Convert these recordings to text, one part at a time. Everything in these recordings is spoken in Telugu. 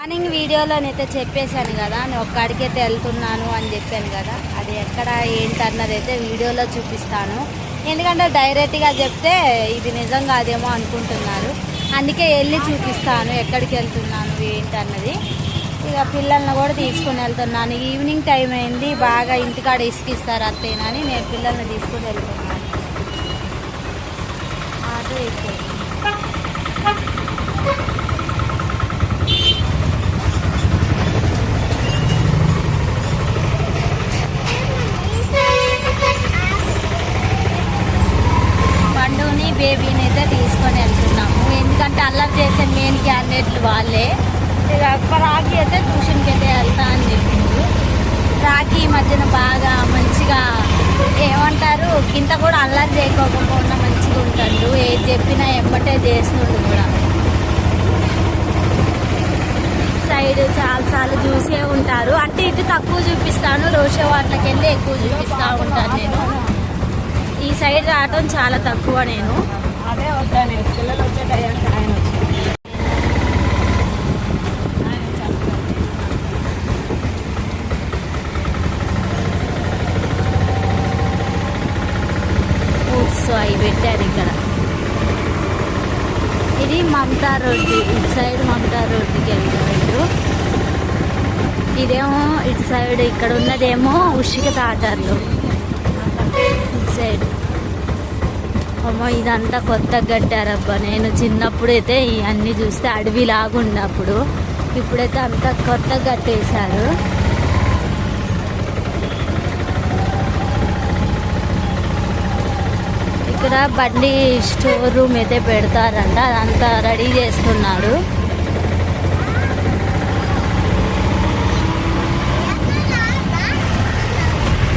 మార్నింగ్ వీడియోలోనైతే చెప్పేశాను కదా నేను ఒక్కడికైతే వెళ్తున్నాను అని చెప్పాను కదా అది ఎక్కడ ఏంటన్నది అయితే వీడియోలో చూపిస్తాను. ఎందుకంటే డైరెక్ట్గా చెప్తే ఇది నిజం కాదేమో అనుకుంటున్నారు. అందుకే వెళ్ళి చూపిస్తాను ఎక్కడికి వెళ్తున్నాను ఏంటన్నది. ఇక పిల్లల్ని కూడా తీసుకుని వెళ్తున్నాను. ఈవినింగ్ టైం అయింది బాగా ఇంటికాడ ఇసుకిస్తారు అత్తేనని నేను పిల్లల్ని తీసుకుని వెళ్తున్నాను. ఆటో ఎక్కువ పండుని బేబీని అయితే తీసుకొని వెళ్తున్నాము ఎందుకంటే అల్లరి చేసే మెయిన్ వాళ్ళే. ఇక రాఖీ అయితే ట్యూషన్కి అయితే వెళ్తా అని చెప్పిండు రాఖీ మధ్యన బాగా మంచిగా ఏమంటారు కింద కూడా అల్లరి చేయకోకుండా మంచిగా ఉంటాడు ఏది చెప్పినా ఎమ్మటే చేస్తుండు కూడా. సైడ్ చాలా సార్లు చూసే ఉంటారు. అంటే ఇటు తక్కువ చూపిస్తాను రోషే వాటికి వెళ్ళి ఎక్కువ చూపిస్తూ ఉంటాను నేను. ఈ సైడ్ రావటం చాలా తక్కువ నేను. అదే సో అవి పెట్టారు ఇక్కడ. ఇది మమతా రోడ్డు ఇటు సైడ్ మమతా రోడ్డుకి వెళ్తారు ఇదేమో ఇటు సైడ్ ఇక్కడ ఉన్నదేమో ఉషిక తాటార్లు ఇటు సైడ్. అమ్మో ఇదంతా కొత్తగా కట్టారబ్బా నేను చిన్నప్పుడు అయితే ఇవన్నీ చూస్తే అడవి లాగుండే ఇప్పుడైతే అంతా కొత్తగా కట్టేశారు ఇక్కడ బండి స్టోర్ రూమ్ అయితే పెడతారంట అదంతా రెడీ చేస్తున్నాడు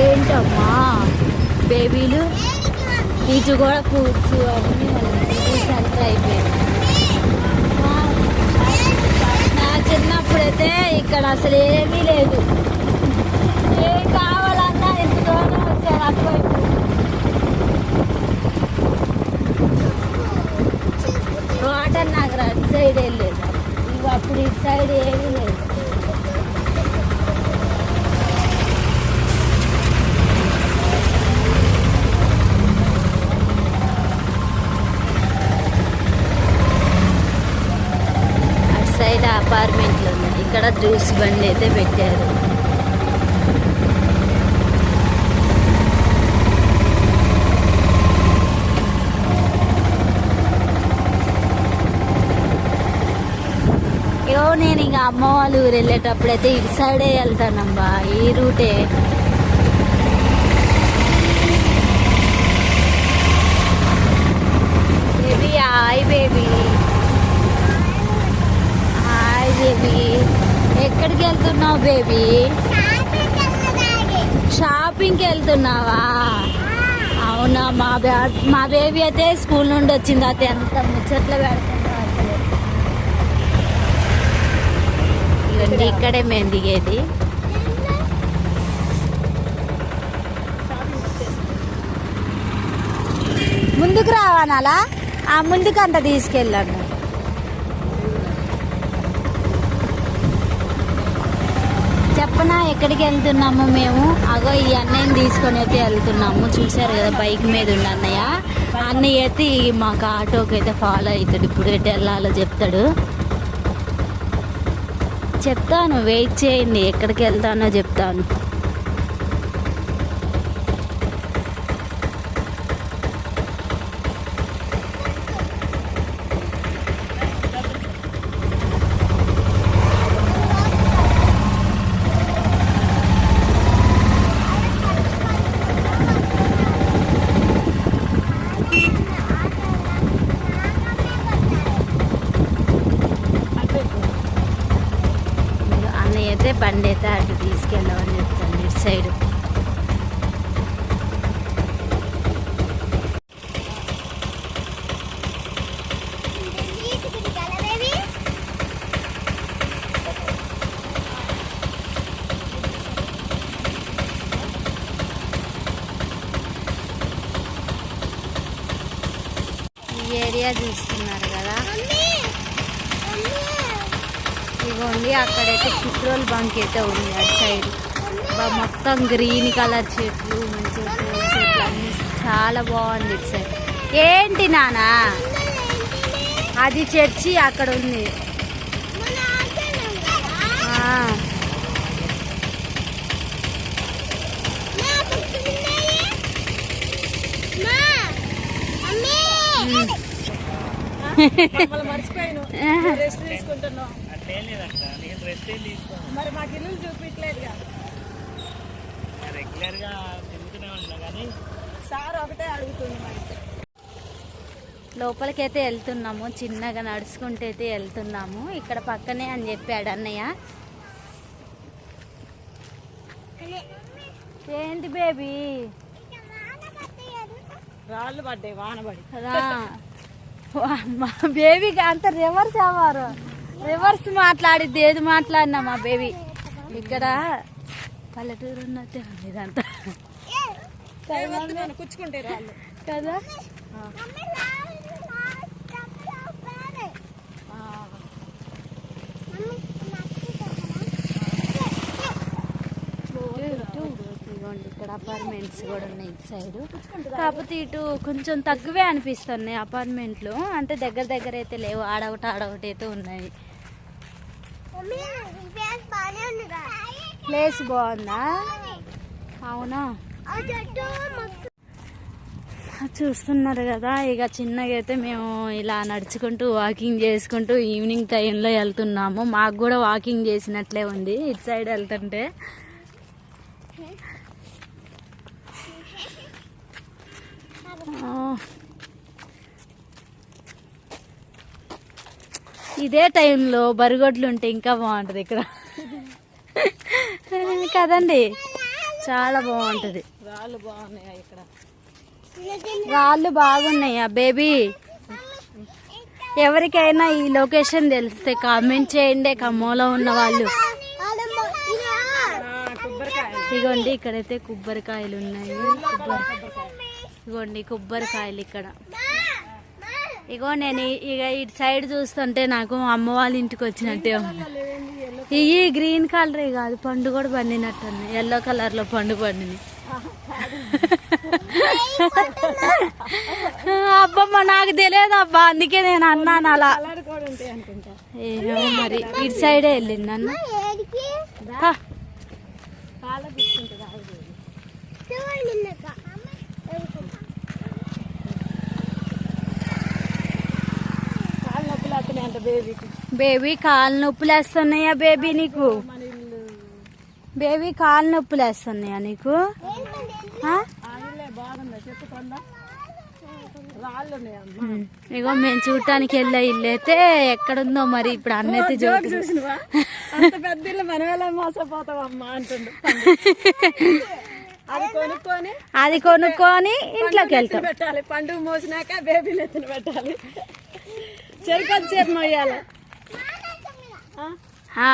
ఏంటమ్మా? బేబీలు? ఇటు కూడా కూర్చు అన్నీ బీచ్ అంతా అయిపోయింది. నా చిన్నప్పుడైతే ఇక్కడ అసలు ఏమీ లేదు ఏం కావాలన్నా ఎంత దూరం వచ్చారు అటువైపు వాటర్ నాకు అటు సైడ్ వెళ్ళలేదు ఇవి అప్పుడు ఇటు సైడ్ ఏమీ లేదు. అటు సైడ్ అపార్ట్మెంట్లు ఉన్నాయి. ఇక్కడ జ్యూస్ బండి అయితే పెట్టారు ఏవో నేను ఇంకా అమ్మ వాళ్ళ ఊరు వెళ్ళేటప్పుడు అయితే ఇటు సైడే వెళ్తానమ్మా ఈ రూటే. Baby hi baby hi baby ఎక్కడికి వెళ్తున్నావు బేబీ షాపింగ్కి వెళ్తున్నావా? అవునా మా బ్యా మా బేబీ అయితే స్కూల్ నుండి వచ్చింది అయితే ఎంత ముచ్చట్లు పెడుతుందో అసలు ఇదండి ఇక్కడే మేము దిగేది. ముందుకు రావాలా ఆ ముందుకు అంత తీసుకెళ్ళాను చెప్పనా ఎక్కడికి వెళ్తున్నాము మేము? అగో ఈ అన్నయ్యని తీసుకొని అయితే వెళ్తున్నాము. చూసారు కదా బైక్ మీద ఉన్న అన్నయ్య. అన్నయ్య అయితే మాకు ఆటోకి అయితే ఫాలో అవుతాడు. ఇప్పుడు వెళ్ళాలో చెప్తాడు. చెప్తాను. వెయిట్ చేయండి ఎక్కడికి వెళ్తానో చెప్తాను అన్నయ్య అయితే బండి అయితే అటు తీసుకెళ్ళమని చెప్తాను ఇటు సైడ్ ఏరియా చూస్తున్నారు కదా. ఇదిగోండి అక్కడైతే పెట్రోల్ బంక్ అయితే ఉంది అటు సైడ్. మొత్తం గ్రీన్ కలర్ చెట్లు మంచిగా పూల చెట్లు అన్ని. చాలా బాగుంది ఇటు సైడ్. ఏంటి నానా అది చర్చి అక్కడ ఉంది. మరి మాకు ఇల్లు చూపించలేదుగా. రెగ్యులర్గా తిరుగుతూనే ఉన్నా కానీ సార్ ఒకటే అడుగుతుంది మరి. లోపలికైతే వెళ్తున్నాము. చిన్నగా నడుచుకుంటూ అయితే వెళ్తున్నాము. ఇక్కడ పక్కనే అని చెప్పాడు అన్నయ్య. ఏంటి బేబీ? రాళ్ళు పడ్డాయి వాన పడి రా. మా బేబీకి అంత రివర్స్ అవ్వరు రివర్స్ మాట్లాడిద్ది ఏది మాట్లాడినా మా బేబీ ఇక్కడ పల్లెటూరు ఉన్నట్టే ఉంది ఇదంతా నన్ను కదా ఇదిగోండి ఇక్కడ అపార్ట్మెంట్స్ కూడా ఉన్నాయి ఇటు సైడ్. కాకపోతే ఇటు కొంచెం తక్కువే అనిపిస్తున్నాయి అపార్ట్మెంట్లు. అంటే దగ్గర దగ్గర అయితే లేవు ఆడొకటి ఆడొకటి అయితే ఉన్నాయి. ప్లేస్ బాగుందా? అవునా? చూస్తున్నారు కదా ఇక చిన్నగా అయితే మేము ఇలా నడుచుకుంటూ వాకింగ్ చేసుకుంటూ ఈవినింగ్ టైంలో వెళ్తున్నాము. మాకు కూడా వాకింగ్ చేసినట్లే ఉంది ఇటు సైడ్ వెళ్తుంటే. ఇదే టైంలో బరిగొడ్లు ఉంటే ఇంకా బాగుంటుంది ఇక్కడ. కదండి? చాలా బాగుంటుంది. రాళ్ళు బాగున్నాయి ఇక్కడ? రాళ్ళు బాగున్నాయా బేబీ? ఎవరికైనా ఈ లొకేషన్ తెలిస్తే కామెంట్ చేయండి ఖమ్మంలో ఉన్న వాళ్ళు. ఇగోండి ఇక్కడైతే కొబ్బరికాయలు ఉన్నాయి. కొబ్బరి ఇగోండి కొబ్బరికాయలు ఇక్కడ. ఇగో నేను ఇక ఇటు సైడ్ చూస్తుంటే నాకు అమ్మ వాళ్ళ ఇంటికి వచ్చినట్టే ఇవి గ్రీన్ కలర్ కాదు పండు కూడా పండినట్టుంది. ఎల్లో కలర్లో పండు పండినాయి అబ్బమ్మ నాకు తెలియదు అబ్బా అందుకే నేను అన్నాను అలా. మరి ఇటు సైడే వెళ్ళింది అన్న హా. కాళ్ళ తీసుకుంటుంది ఆవిడ కాళ్ళు నొప్పులు వస్తున్నాయి అంట బేబీకి బేబీ కాలు నొప్పులు వేస్తున్నాయా బేబీ నీకు? బేబీ కాలు నొప్పులు వేస్తున్నాయా నీకు. ఇగో మేము చూడటానికి వెళ్ళే ఇల్లు అయితే ఎక్కడుందో మరి ఇప్పుడు అమ్మా అంటుండు. అది కొనుక్కొని ఇంట్లోకి వెళ్తాం. పండుగ మోసినాక బేబీ పెట్టాలి. చెరుకు సేపు మొయ్యాలి ఆ? ఆ.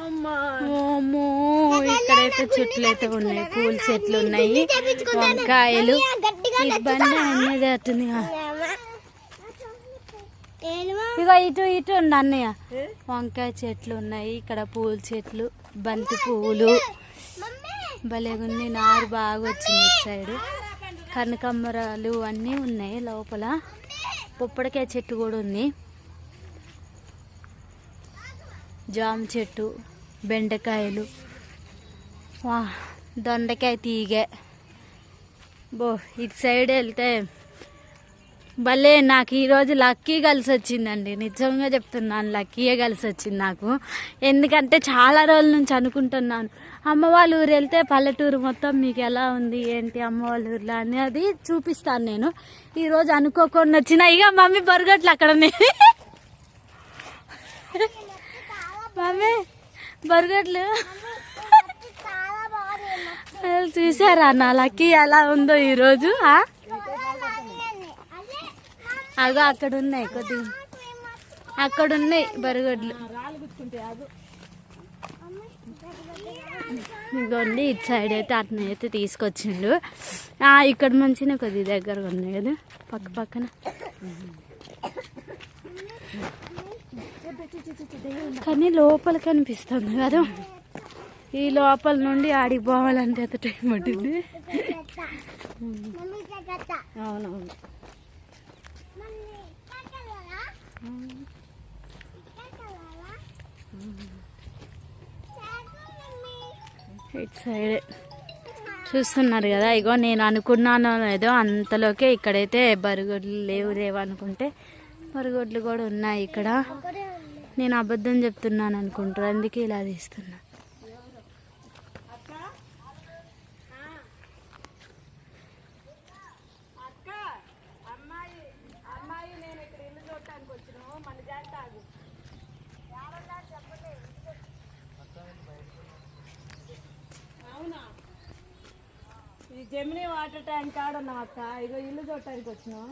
అమ్మా. ఇక్కడైతే చెట్లు అయితే ఉన్నాయి. పూల చెట్లు ఉన్నాయి. వంకాయలు. బండి అన్నది అట్టుంది. ఇగో ఇటు ఇటు ఉండి అన్నయ్య? వంకాయ చెట్లు ఉన్నాయి. ఇక్కడ పూల చెట్లు బంతి పువ్వులు భలేగుంది నారు బాగా వచ్చింది ఇటు సైడ్. కనకమ్మరాలు అన్నీ ఉన్నాయి లోపల. పొప్పడికాయ చెట్టు కూడా ఉంది. జామ చెట్టు బెండకాయలు. వా దొండకాయ తీగ. బో ఇటు సైడ్ వెళ్తే భలే నాకు ఈరోజు లక్కీ కలిసి వచ్చిందండి. నిజంగా చెప్తున్నాను లక్కీయే కలిసి వచ్చింది నాకు. ఎందుకంటే చాలా రోజుల నుంచి అనుకుంటున్నాను. అమ్మ వాళ్ళ ఊరు వెళ్తే పల్లెటూరు మొత్తం మీకు ఎలా ఉంది ఏంటి అమ్మ వాళ్ళ ఊర్లో అని అది చూపిస్తాను నేను. ఈరోజు అనుకోకుండా వచ్చిన ఇక మమ్మీ బరగట్లు అక్కడ. మమ్మీ బరగట్లు. చూసారా నా లక్కీ ఎలా ఉందో ఈరోజు ఆ? అగో అక్కడ ఉన్నాయి కొద్దిగా అక్కడ ఉన్నాయి బరగడ్లు. ఇగోండి ఇటు సైడ్ అయితే అతను అయితే తీసుకొచ్చిండు. ఇక్కడ మంచిగా కొద్ది దగ్గరగా ఉన్నాయి కదా పక్క పక్కన. కానీ లోపల కనిపిస్తుంది కదా. ఈ లోపల నుండి ఆడికి పోవాలంటే ఎంత టైం పట్టింది? అవునవును. Hmm. ఇటు సైడ్ చూస్తున్నారు కదా ఇగో నేను అనుకున్నాను ఏదో అంతలోకే ఇక్కడైతే బరుగొడ్లు లేవు లేవనుకుంటే బరుగొడ్లు కూడా ఉన్నాయి ఇక్కడ. నేను అబద్ధం చెప్తున్నాను అనుకుంటారు అందుకే ఇలా తీస్తున్నా. జమినీ వాటర్ ట్యాంక్ కాడ నా అక్క. ఇగో ఇల్లు చూడటానికి వచ్చినాం.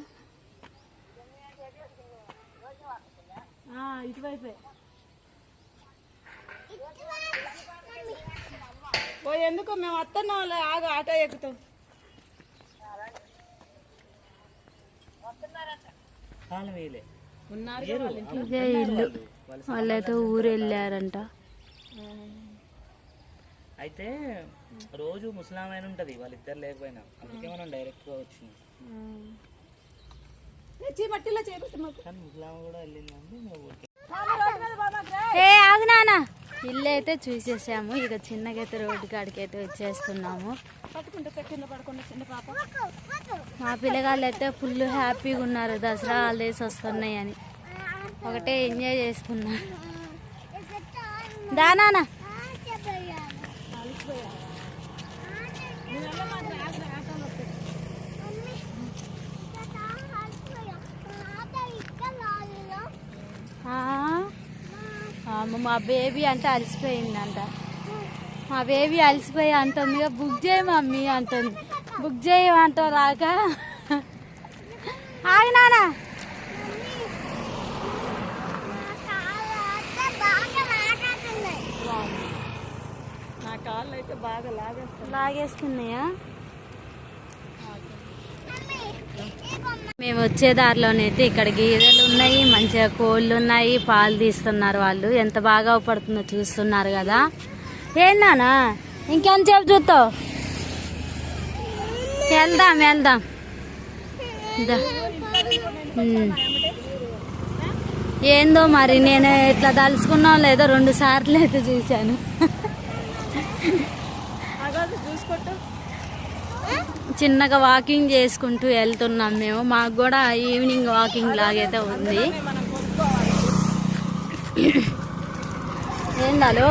ఆ, ఇటువైపే. ఓ ఎందుకు? మేము వస్తున్నాం ఆగు ఆటో ఎక్కుతాం. ఇదే ఇల్లు. వాళ్ళైతే ఊరు వెళ్ళారంట అయితే రోజు ముస్లాం అయిన ఉంటది వాళ్ళిద్దరు లేకపోయినా. అందుకే మనం డైరెక్ట్గా చేపెట్టు కానీ కూడా ఏ నాన్న. ఇల్లు అయితే చూసేసాము. ఇక చిన్నగైతే రోడ్డు కాడికి అయితే వచ్చేస్తున్నాము. పట్టుకుంటే కింద పడకుండా చిన్న పాప. మా పిల్లగాళ్ళు అయితే ఫుల్ హ్యాపీగా ఉన్నారు. దసరా హాలిడేస్ వస్తున్నాయి అని ఒకటే ఎంజాయ్ చేస్తున్నారు. దానా మా బేబీ అంటే అలసిపోయిందంట. మా బేబీ అలసిపోయి అంటుంది "ఇక బుక్ చేయి మమ్మీ అంటుంది. బుక్ చేయమంటా రాక ఆగినానా నా కాళ్ళు అయితే బాగా లాగేస్తాయి లాగేస్తున్నాయా? మేము వచ్చే దారిలోనైతే ఇక్కడ గేదెలు ఉన్నాయి మంచిగా కోళ్ళు ఉన్నాయి పాలు తీస్తున్నారు వాళ్ళు. ఎంత బాగా పడుతుందో చూస్తున్నారు కదా. ఏందానా ఇంకెంతసేపు చూస్తావు? వెళ్దాం వెళ్దాం. ఏందో మరి నేను ఇట్లా తలుచుకున్నా లేదో రెండు సార్లు అయితే చూశాను. చిన్నగా వాకింగ్ చేసుకుంటూ వెళ్తున్నాం మేము. మాకు కూడా ఈవినింగ్ వాకింగ్ లాగైతే ఉంది. ఏందాలో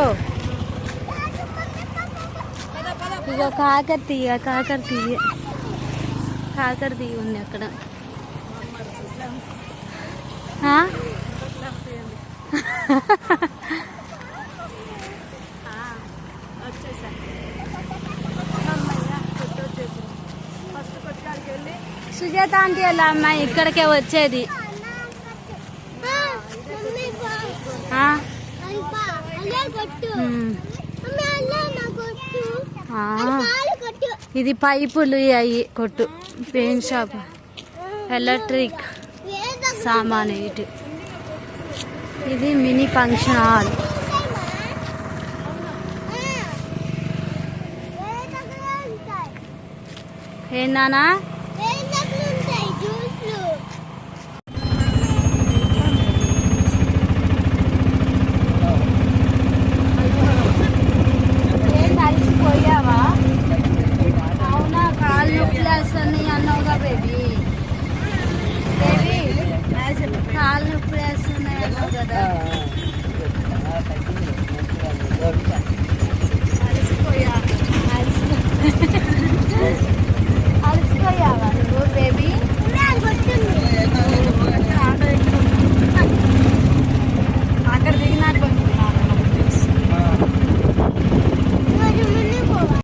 ఇక కాకర తీయ కాకర తీయ. కాకర తీయ ఉంది అక్కడ. ఆంటీ వాళ్ళ అమ్మాయి ఇక్కడికే వచ్చేది ఆ? ఉమ్. ఆ. ఇది పైపులు అయ్యి కొట్టు పెయింట్ షాప్ ఎలక్ట్రిక్ సామాన్ ఇటు ఇది మినీ ఫంక్షన్ హాల్ ఏందానా